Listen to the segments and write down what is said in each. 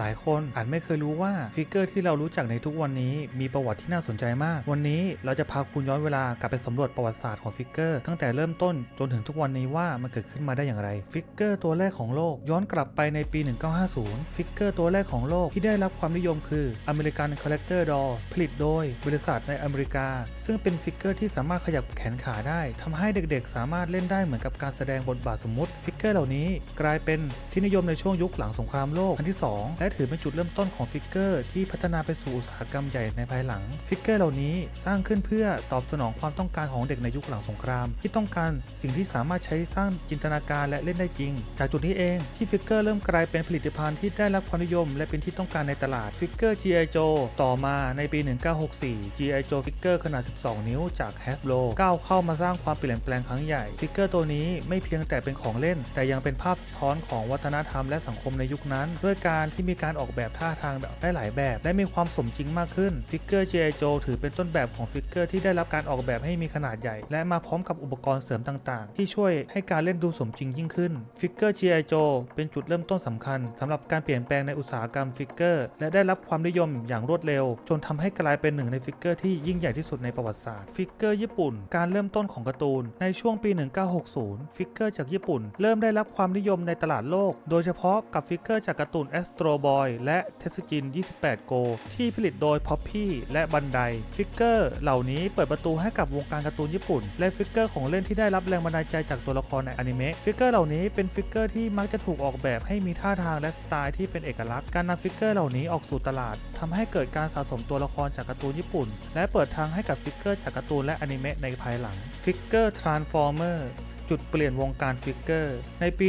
หลายคนอาจไม่เคยรู้ว่าฟิกเกอร์ที่เรารู้จักในทุกวันนี้มีประวัติที่น่าสนใจมาก วันนี้เราจะพาคุณย้อนเวลากลับไปสำรวจประวัติศาสตร์ของฟิกเกอร์ตั้งแต่เริ่มต้นจนถึงทุกวันนี้ว่ามันเกิดขึ้นมาได้อย่างไร ฟิกเกอร์ตัวแรกของโลกย้อนกลับไปในปี 1950 ฟิกเกอร์ตัวแรกของโลกที่ได้รับความนิยมคืออเมริกันคอลเลกเตอร์ดอผลิตโดยบริษัทในอเมริกา ซึ่งเป็นฟิกเกอร์ที่สามารถขยับแขนขาได้ทำให้เด็กๆ สามารถเล่นได้เหมือนกับการแสดงบทบาทสมมุติฟิกเกอร์เหล่านี้ กลายเป็นที่นิยมในช่วงยุคหลังสงครามโลกครั้งที่ 2และถือเป็นจุดเริ่มต้นของฟิกเกอร์ที่พัฒนาไปสู่อุตสาหกรรมใหญ่ในภายหลัง ฟิกเกอร์เหล่านี้สร้างขึ้นเพื่อตอบสนองความต้องการของเด็กในยุคหลังสงคราม ที่ต้องการสิ่งที่สามารถใช้สร้างจินตนาการและเล่นได้จริง จากจุดนี้เองที่ฟิกเกอร์เริ่มกลายเป็นผลิตภัณฑ์ที่ได้รับความนิยม และเป็นที่ต้องการในตลาดฟิกเกอร์ G.I. Joe ต่อมาในปี 1964 G.I. Joe ฟิกเกอร์ขนาด 12 นิ้วจาก Hasbro ก้าวเข้ามาสร้างความเปลี่ยนแปลงครั้งใหญ่ฟิกเกอร์ตัวนี้ไม่เพียงแต่เป็นของเล่น แต่ยังเป็นภาพสะท้อนของวัฒนธรรมและสังคมในยุคนั้น ด้วยการที่มีการออกแบบท่าทางแบบได้หลายแบบ และมีความสมจริงมากขึ้นฟิกเกอร์ G.I. Joe ถือเป็นต้นแบบของฟิกเกอร์ที่ได้รับการออกแบบให้มีขนาดใหญ่ และมาพร้อมกับอุปกรณ์เสริมต่างๆ ที่ช่วยให้การเล่นดูสมจริงยิ่งขึ้นฟิกเกอร์ G.I. Joe เป็นจุดเริ่มต้นสำคัญสำหรับการเปลี่ยนแปลงในอุตสาหกรรมฟิกเกอร์และได้รับความนิยมอย่างรวดเร็ว จนทำให้กลายเป็นหนึ่งในฟิกเกอร์ที่ยิ่งใหญ่ที่สุดในประวัติศาสตร์ฟิกเกอร์ญี่ปุ่น การเริ่มต้นของการ์ตูน ในช่วงปี 1960 ฟิกเกอร์จากญี่ปุ่น เริ่มได้รับความนิยมในตลาดโลก โดยเฉพาะกับฟิกเกอร์จากการ์ตูน Astro Boy และเทสจิน 28 Go ที่ผลิตโดย Poppy และบันได ฟิกเกอร์เหล่านี้เปิดประตูให้กับวงการการ์ตูนญี่ปุ่น และฟิกเกอร์ของเล่นที่ได้รับแรงบันดาลใจจากตัวละครในอนิเมะ ฟิกเกอร์เหล่านี้เป็นฟิกเกอร์ที่มักจะถูกออกแบบให้มีท่าทางและสไตล์ที่เป็นเอกลักษณ์ การนำฟิกเกอร์เหล่านี้ออกสู่ตลาดทำให้เกิดการสะสมตัวละครจากการ์ตูนญี่ปุ่น และเปิดทางให้กับฟิกเกอร์จากการ์ตูนและอนิเมะในภายหลัง ฟิกเกอร์ทรานส์ฟอร์เมอร์ จุดเปลี่ยนวงการฟิกเกอร์ ในปี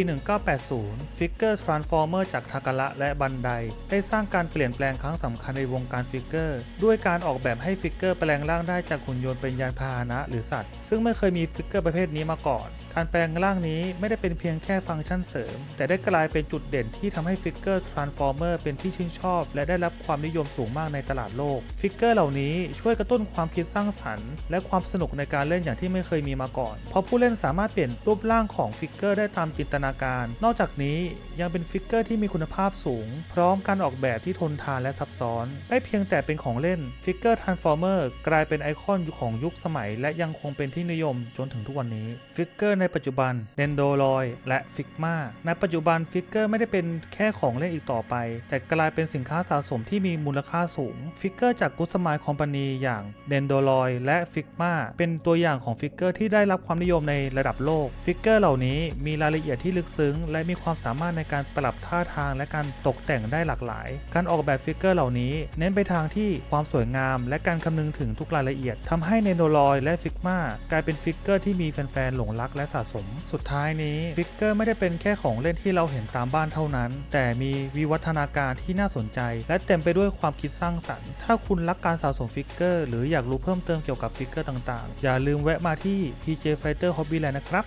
1980 ฟิกเกอร์ทรานส์ฟอร์เมอร์จากทาการะและบันได ได้สร้างการเปลี่ยนแปลงครั้งสำคัญในวงการฟิกเกอร์ ด้วยการออกแบบให้ฟิกเกอร์แปลงร่างได้จากหุ่นยนต์เป็นยานพาหนะหรือสัตว์ ซึ่งไม่เคยมีฟิกเกอร์ประเภทนี้มาก่อน การแปลงร่างนี้ไม่ได้เป็นเพียงแค่ฟังก์ชันเสริม แต่ได้กลายเป็นจุดเด่นที่ทำให้ฟิกเกอร์ทรานส์ฟอร์เมอร์เป็นที่ชื่นชอบ และได้รับความนิยมสูงมากในตลาดโลก ฟิกเกอร์เหล่านี้ช่วยกระตุ้นความคิดสร้างสรรค์ และความสนุกในการเล่นอย่างที่ไม่เคยมีมาก่อน เพราะผู้เล่นสามารถเปลี่ยนรูปร่างของฟิกเกอร์ได้ตามจินตนาการ นอกจากนี้ยังเป็นฟิกเกอร์ที่มีคุณภาพสูง พร้อมการออกแบบที่ทนทานและซับซ้อน ไม่เพียงแต่เป็นของเล่นฟิกเกอร์ทรานส์ฟอร์เมอร์กลายเป็นไอคอนของยุคสมัย และยังคงเป็นที่นิยมจนถึงทุกวันนี้ฟิกเกอร์ในในปัจจุบันเดนโดรอยและฟิกมาในปัจจุบันฟิกเกอร์ไม่ได้เป็นแค่ของเล่นอีกต่อไป แต่กลายเป็นสินค้าสะสมที่มีมูลค่าสูง ฟิกเกอร์จากกุสมายคอมพานีอย่างเดนโดรอยและฟิกมาเป็นตัวอย่างของฟิกเกอร์ที่ได้รับความนิยมในระดับโลก ฟิกเกอร์เหล่านี้มีรายละเอียดที่ลึกซึ้ง และมีความสามารถในการปรับท่าทางและการตกแต่งได้หลากหลาย การออกแบบฟิกเกอร์เหล่านี้ เน้นไปทางที่ความสวยงาม และการคำนึงถึงทุกรายละเอียดทำให้เนโดรอยและฟิกมากลายเป็นฟิกเกอร์ที่มีแฟนๆหลงรักและสะสม สุดท้ายนี้ฟิกเกอร์ไม่ได้เป็นแค่ของเล่นที่เราเห็นตามบ้านเท่านั้น แต่มีวิวัฒนาการที่น่าสนใจ และเต็มไปด้วยความคิดสร้างสรรค์ ถ้าคุณรักการสะสมฟิกเกอร์หรืออยากรู้เพิ่มเติมเกี่ยวกับฟิกเกอร์ต่างๆ อย่าลืมแวะมาที่ PJ Fighter Hobbyland นะครับ